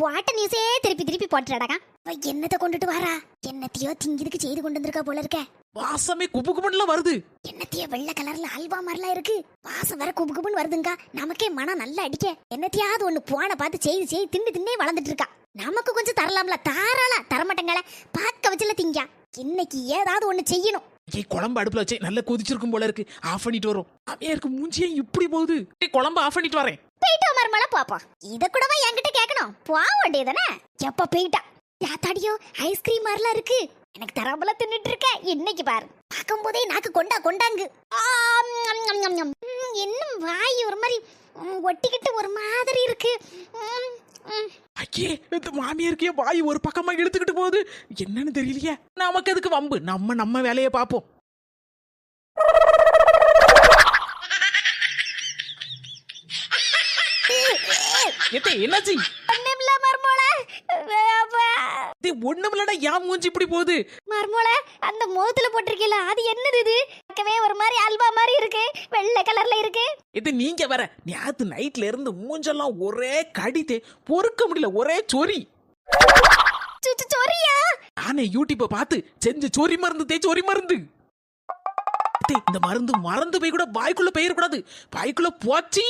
போட்ட நியூஸே திருப்பி திருப்பி போட்டுறாடா. என்னத்தை கொண்டுட்டு வாரா? என்னத்தையோ திங்கிறதுக்கு செய்து கொண்டு வந்திருக்கா போல இருக்க. வாசமே குப்பு குப்புன்னுலாம் வருது. என்னத்தையோ வெள்ளை கலர்ல அல்வா மாதிரிலாம் இருக்கு. வாசம் வேற குபு குபுன்னு வருதுங்க. நமக்கே மனம் நல்லா அடிக்க. என்னத்தையாவது ஒண்ணு போன பார்த்து செய்து செய்து தின்னு தின்னே வளர்ந்துட்டு இருக்கா. நமக்கு கொஞ்சம் தரலாம்ல. தாராள தரமாட்டங்களே பார்க்க வச்சுல திங்க. இன்னைக்கு ஏதாவது ஒண்ணு செய்யணும். ஏய் குழம்பு அடுப்புல வச்சு நல்லா கொதிச்சிருக்கும் போல இருக்கு. ஆஃப் பண்ணிட்டு வரும். அப்படியே இருக்கு மூஞ்சியே இப்படி போகுது. ஏய் குழம்பு ஆஃப் பண்ணிட்டு வரேன். போயிட்டு மருமல பாப்பா இத கூடவா என்கிட்ட கேட்கணும்? போக வேண்டியதானே எப்ப போயிட்டா? யாத்தாடியோ ஐஸ்கிரீம் மாதிரிலாம் இருக்கு. எனக்கு தராமல தின்னுட்டு இருக்க. இன்னைக்கு பாரு. பார்க்கும் போதே நாக்கு கொண்டா கொண்டாங்கு. ஆம், இன்னும் வாய் ஒரு மாதிரி ஒட்டிக்கிட்டு ஒரு மாதிரி இருக்கு. ம். ஐயே இந்த மாமியாருக்கே வாய் ஒரு பக்கமா இழுத்துக்கிட்டு போகுது. என்னன்னு தெரியலையே. நமக்கு எதுக்கு வம்பு? நம்ம நம்ம வேலையை பார்ப்போம். என்னாச்சு? ஒண்ணுமில்லடா ஏன் மூஞ்சி இப்படி போகுது. மருமோள அந்த முகத்துல போட்டிருக்கீல அது என்னது இது? பார்க்கவே ஒரு மாதிரி அல்வா மாதிரி இருக்கு. வெள்ளை கலர்ல இருக்கு. இது நீங்க வேற நேத்து நைட்ல இருந்து மூஞ்செல்லாம் ஒரே கடித்தே பொறுக்க முடியல ஒரே சொறி. சொரியா நானே யூடியூப்பை பார்த்து செஞ்ச சொறி மருந்து தே சொறி மருந்து. இந்த மருந்து மறந்து போய் கூட வாய்க்குள்ள பெயரக்கூடாது. வாய்க்குள்ள போச்சு.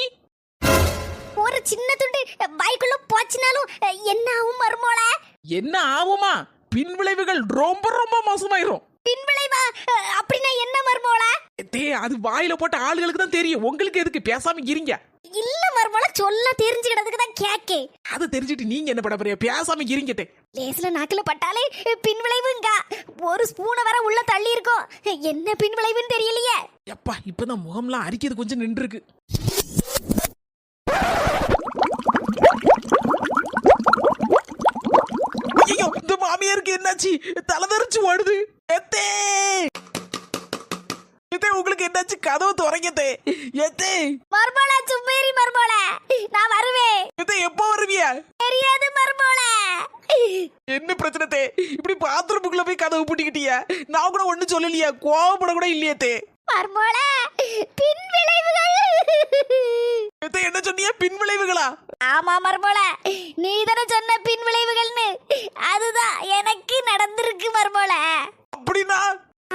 ஒரு சின்ன துண்டு பைக்குள்ள போச்சுனாலும் என்ன ஆகும் மருமோள? என்ன ஆகுமா? பின் விளைவுகள் ரொம்ப ரொம்ப மோசமாயிரும். பின்விளைவா? அப்படின்னா என்ன மருமோள தே அது வாயில போட்ட ஆளுகளுக்கு தான் தெரியும். உங்களுக்கு எதுக்கு? பேசாம இருங்க. இல்ல மருமோள சொல்ல தெரிஞ்சுக்கிறதுக்கு தான் கேக்கே. அதை தெரிஞ்சுட்டு நீங்க என்ன பண்ண போறீங்க? பேசாம இருங்கட்டே லேஸ்ல நாக்குல பட்டாலே பின்விளைவுங்க ஒரு ஸ்பூனை வர உள்ள தள்ளி இருக்கோம். என்ன பின்விளைவுன்னு தெரியலையே. எப்பா இப்பதான் முகம்லாம் அரிக்கிறது கொஞ்சம் நின்று இருக்கு மாமியாருக்கு என்னாச்சு? தலைதறிச்சு ஓடுது. எத்தே! எத்தே உங்களுக்கு என்னாச்சு கதவு துறங்கத்தே எத்தே மருமோள சும்மேரி மருமோள. நான் வருவேன். எத்தே எப்போ வருவிய? தெரியாது மருமோள. என்ன பிரச்சனை தே? இப்படி பாத்ரூமுக்குள்ள போய் கதவு பூட்டிக்கிட்டிய? நான் கூட ஒண்ணும் சொல்லலையா? கோவப்பட கூட இல்லையே தே. மருமோள பின்விளைவுகள் எத்தே என்ன சொன்னீங்க பின் விளைவுகளா? ஆமா மருமோள நீ தானே சொன்ன பின்விளைவுகள்னு அதுதான் எனக்கு நடந்திருக்கு மருமோள. அப்படின்னா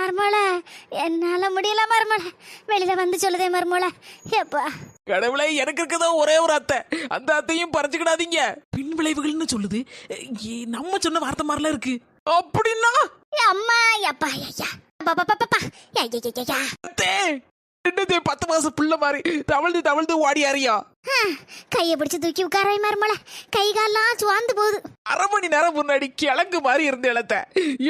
மருமோள. என்னால முடியல மருமோள. வெளியில வந்து சொல்லுதே மருமோள. எப்பா. கடவுளே எனக்கு இருக்கதோ ஒரே ஒரு அத்தை. அந்த அத்தையும் பறிச்சுக்கிடாதீங்க. பின் விளைவுகள்னு சொல்லுது. ஏ, நம்ம சொன்ன வார்த்தை மாதிரிலாம் இருக்கு. அப்படின்னா? அம்மா அப்பா ஐயா பாப்பா பாப்பா யா யா யா, யா யா அத்தே. என்னது பத்து மாசம் பிள்ளை மாதிரி? தவழ்ந்து தவழ்ந்து ஓடி அறியா? கையை பிடிச்சு தூக்கி உட்காராய் மருமோள கை கால்லாம் சுவாந்து போகுது. அரை மணி நேரம் முன்னாடி கிழங்கு மாதிரி இருந்த இழத்த.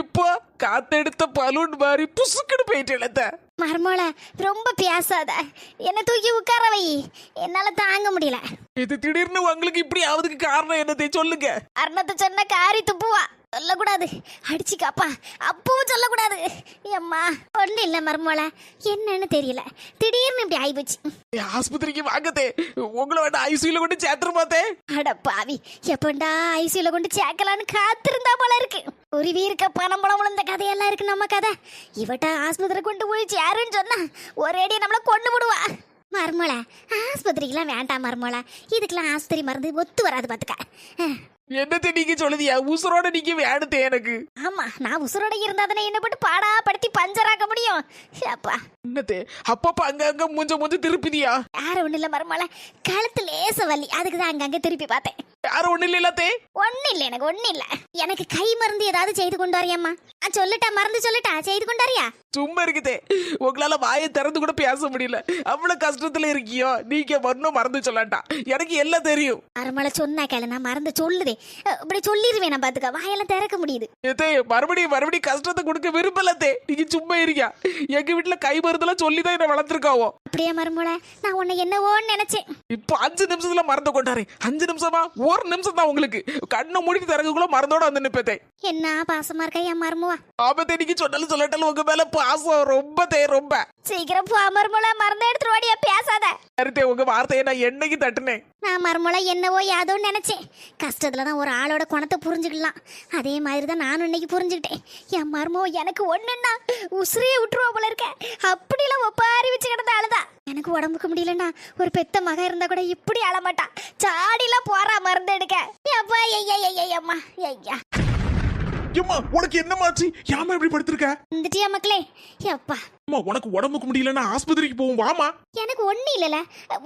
இப்போ காத்தெடுத்த பலூன் மாதிரி புசுக்குன்னு போயிட்டு இழத்த. மருமோள ரொம்ப பேசாத என்ன தூக்கி உட்கார வை. என்னால தாங்க முடியல. இது திடீர்னு உங்களுக்கு இப்படி ஆவதுக்கு காரணம் என்னத்தை சொல்லுங்க? அருணத்தை சொன்ன காரி துப்புவா. சொல்லக்கூடாது. அடிச்சு காப்பா அப்பவும் சொல்லக்கூடாது. அம்மா ஒன்றும் இல்லை மருமோள. என்னன்னு தெரியல. திடீர்னு இப்படி ஆயிப்போச்சு. ஆஸ்பத்திரிக்கு வாங்கத்தே. உங்களை வேண்டாம் ஐசியூல கொண்டு சேர்த்துரு பார்த்தே அட பாவி எப்பண்டா ஐசியூல கொண்டு சேர்க்கலான்னு காத்திருந்தா போல இருக்கு. ஒரு வீருக்க பணம் பணம் விழுந்த கதையெல்லாம் இருக்கு நம்ம கதை. இவட்ட ஆஸ்பத்திரி கொண்டு போய் சேருன்னு சொன்னா ஒரேடி நம்மள கொண்டு விடுவா. மருமல ஆஸ்பத்திரிக்கெல்லாம் வேண்டாம் மருமல இதுக்கெல்லாம் ஆஸ்பத்திரி மருந்து ஒத்து வராது பாத்துக்க. அஹ், என்னத்தை நீங்க சொல்லுதியா உசுரோட நீங்க வேணுத்தே எனக்கு. ஆமா நான் உசுரோட இருந்தா தானே என்ன போட்டு பாடா படுத்தி பஞ்சராக்க முடியும். அப்பா. என்னத்தே? அப்பப்ப அங்கங்க மூஞ்ச மூஞ்ச திருப்பிதியா யாரும் ஒண்ணு இல்ல மருமல கழுத்து லேச வலி. அதுக்கு தான் அங்கங்க திருப்பி பார்த்தேன். யாரும் ஒண்ணு இல்லத்தே ஒண்ணு இல்ல எனக்கு ஒண்ணு இல்ல. எனக்கு கை மருந்து ஏதாவது செய்து கொண்டு வரியாம்மா சொல்லிட்டா மருந்து சொல்லிட்டா செய்து கொண்டு வரியா சும்மா இருக்குதே உங்களால வாயை திறந்து கூட பேச முடியல. அவ்வளவு கஷ்டத்துல இருக்கியோ நீங்க வரணும் மறந்து சொல்லட்டா. எனக்கு எல்லாம் தெரியும். அருமலை சொன்னா கேளு நான் மறந்து சொல்லுதே. இப்படி சொல்லிடுவேன் நான் பாத்துக்க. வாயெல்லாம் திறக்க முடியுது. ஏத்தே மறுபடியும் மறுபடியும் கஷ்டத்தை கொடுக்க விரும்பலத்தே நீங்க சும்மா இருக்கியா? எங்க வீட்டுல கை மருந்தெல்லாம் சொல்லிதான் என்ன வளர்த்துருக்காவோ. அப்படியே மருமலை நான் உன்னை என்னவோன்னு நினைச்சேன். இப்போ அஞ்சு நிமிஷத்துல மறந்து கொண்டாரு. அஞ்சு நிமிஷமா? ஒரு நிமிஷம் தான் உங்களுக்கு. கண்ணை மூடிட்டு திறக்கக்குள்ள மறந்தோட வந்து நிப்பத்தே என்ன பாசமா இருக்கா என் மருமுவா? ஆபத்தே நீங்க சொன்னாலும் சொல்லட்டாலும் உங்க மேல பாசம் ரொம்ப தே ரொம்ப. சீக்கிரம் போ மருமலை மறந்து எடுத்துட்டு ஓடியா பேசாத. கருத்தே உங்க வார்த்தையை நான் என்னைக்கு தட்டுனேன்? நான் மருமலை என்னவோ யாதோன்னு நினைச்சேன். கஷ்டத்துல தான் ஒரு ஆளோட குணத்தை புரிஞ்சுக்கலாம். அதே மாதிரி தான் நானும் இன்னைக்கு புரிஞ்சுக்கிட்டேன். என் மருமோ எனக்கு ஒண்ணுன்னா உசுரையே விட்டுருவா போல இருக்க. அப்படிலாம் ஒப்பாரி வச்சு கிடந்த ஆளுதான் எனக்கு உடம்புக்கு முடியலன்னா ஒரு பெத்த மக இருந்தா கூட இப்படி அழமாட்டான் சாடிலாம் போறா மருந்து எடுக்க. அப்பா ஐயா ஐயா அம்மா. ஐயா ஏம்மா உனக்கு என்னமாச்சு ஏமா இப்படி படுத்திருக்க? வந்துட்டியா மக்களே? அப்பா அம்மா உனக்கு உடம்புக்கு முடியலன்னா ஆஸ்பத்திரிக்கு போவோம் வாமா எனக்கு ஒன்றும் இல்லைல்ல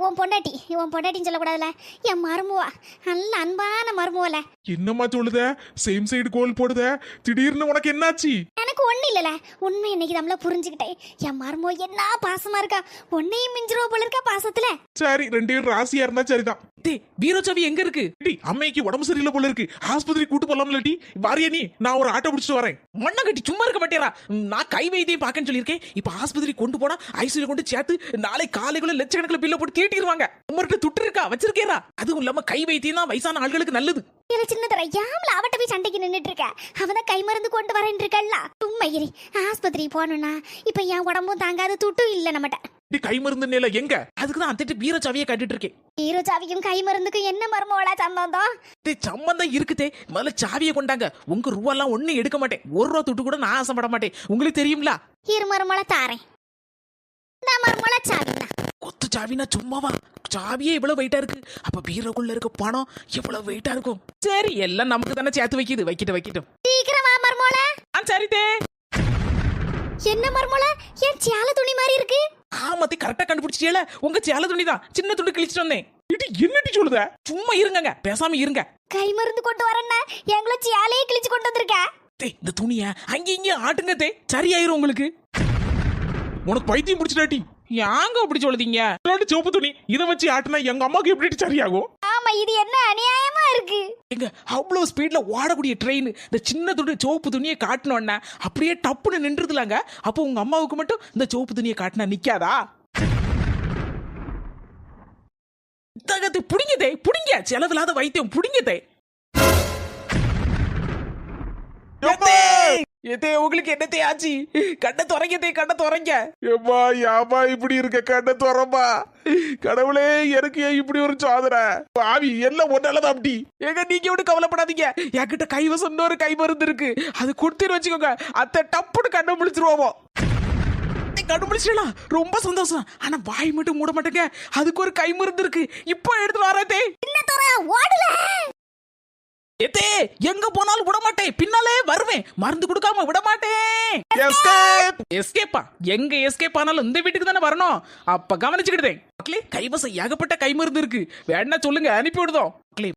உன் பொண்டாட்டி உன் பொண்டாட்டின்னு சொல்லக்கூடாதுல. என் மருமுவா நல்ல அன்பான மருமுவல என்னம்மா சொல்லுத? சேம் சைடு கோல் போடுத? திடீர்னு உனக்கு என்னாச்சு? எனக்கு ஒன்றும் இல்லைல்ல உண்மை இன்னைக்கு நம்மள புரிஞ்சுக்கிட்டேன் என் மருமோ என்ன பாசமா இருக்கா? உன்னையும் மிஞ்சிருவ போல இருக்கா பாசத்துல? சரி ரெண்டு பேரும் ராசியா இருந்தா சரிதான். டேய் பீரோச்சாவி எங்க இருக்கு? டி அம்மைக்கு உடம்பு சரியில்லை போல இருக்கு. ஆஸ்பத்திரி கூட்டு போலாம்ல டி வாரியா நீ நான் ஒரு ஆட்டோ பிடிச்சிட்டு வரேன். மண்ணை கட்டி சும்மா இருக்க மாட்டேரா நான் கை வைத்தியம் பார்க்கன்னு சொல்லியிருக்கேன். இப்ப ஆஸ்பத்திரி கொண்டு போனா ஐசியூல கொண்டு சேர்த்து நாளை காலைக்குள்ள லட்சக்கணக்கில் பில்ல போட்டு தீட்டிடுவாங்க உமர்கிட்ட துட்டு இருக்கா? வச்சிருக்கேரா அதுவும் இல்லாம கை வைத்தியம் தான் வயசான ஆட்களுக்கு நல்லது. இல்ல சின்னதர யாமல அவட்ட போய் சண்டைக்கு நின்னுட்டு இருக்க? அவன் கை மருந்து கொண்டு வரேன் இருக்கல்ல? இரு ஆஸ்பத்திரி போகணும்னா இப்ப என் உடம்பும் தாங்காத துட்டும் இல்ல நம்மகிட்ட டி கை மருந்து நில எங்க? அதுக்கு தான் அந்த பீரோச்சாவியை கட்டிட்டு இருக்கேன். ஹீரோ சாவிக்கும் கை மருந்துக்கும் என்ன மருமோளா சம்பந்தம்? டேய் சம்பந்தம் இருக்குதே. முதல்ல சாவியை கொண்டாங்க. உங்க ரூபாலாம் ஒண்ணும் எடுக்க மாட்டேன். ஒரு ரூபா துட்டு கூட நான் ஆசைப்பட மாட்டேன். உங்களுக்கு தெரியுங்களா இரு மருமோள தாரேன். இந்த மருமோள சாவினா கொத்து சாவினா சும்மாவா? சாவியே இவ்வளவு வெயிட்டா இருக்கு. அப்ப பீரோக்குள்ள இருக்க பணம் எவ்வளவு வெயிட்டா இருக்கும்? சரி எல்லாம் நமக்கு தானே சேர்த்து வைக்கிது. வைக்கிட்டு வைக்கிட்டும். சீக்கிரம் மருமோள ஆ சரி தே என்ன மருமோள? என் சேல துணி மாதிரி இருக்கு? ஆமாத்தி கரெக்டா கண்டுபிடிச்சிட்டியல? உங்க சேல துணி தான் சின்ன துண்டு கிழிச்சிட்டு வந்தேன். இடி என்னடி சொல்லுத? சும்மா இருங்கங்க. பேசாம இருங்க. கை மருந்து கொண்டு வரேன்னா எங்களை சேலையே கிழிச்சு கொண்டு வந்திருக்க? தே இந்த துணிய அங்க இங்க ஆட்டுங்க தே. சரியாயிரும் உங்களுக்கு. உனக்கு பைத்தியம் பிடிச்சிட்டாட்டி யாங்க அப்படி சொல்லுதீங்க? இல்லாட்டி சிவப்பு துணி இதை வச்சு ஆட்டினா எங்க அம்மாக்கு எப்படி சரியாகும். ஆமா இது என்ன அநியாயமா இருக்கு? எங்க அவ்வளவு ஸ்பீட்ல ஓடக்கூடிய ட்ரெயின் இந்த சின்ன துணி சிவப்பு துணியை காட்டினோன்னா அப்படியே டப்புன்னு நின்றுதுலாங்க. அப்போ உங்க அம்மாவுக்கு மட்டும் இந்த சிவப்பு துணியை காட்டினா நிக்காதா? தகத்து புடிங்கதே புடிங்க. செலவில்லாத வைத்தியம் புடிங்கதே! எதே உங்களுக்கு என்னத்தே ஆச்சு? கண்ணை துறைங்கதே கண்ணை துறைங்க. ஏம்மா யாமா இப்படி இருக்க கண்ண துறமா கடவுளே எனக்கு ஏன் இப்படி ஒரு சாதனை? பாவி எல்லாம் ஒன்னாலதான் அப்படி. ஏங்க நீங்க விட்டு கவலைப்படாதீங்க? என்கிட்ட கைவசம் இன்னொரு கை மருந்து இருக்கு. அது கொடுத்துட்டு வச்சுக்கோங்க. அத்தை டப்புன்னு கண்ணை முழிச்சிருவோமோ கண்டுபிடிச்சிடலாம் ரொம்ப சந்தோஷம். ஆனா வாய் மட்டும் மூட மாட்டேங்க. அதுக்கு ஒரு கை மருந்து இருக்கு. இப்போ எடுத்து வரதே எத்தே எங்க போனாலும் விட மாட்டேன் பின்னாலே வருவேன். மருந்து கொடுக்காம விட மாட்டேன்! எஸ்கேப்பா எங்க எஸ்கேப் ஆனாலும் இந்த வீட்டுக்கு தானே வரணும்? அப்ப கவனிச்சுக்கிட்டேன் கைவசம் ஏகப்பட்ட கை மருந்து இருக்கு. வேணா சொல்லுங்க அனுப்பி விடுதோம்.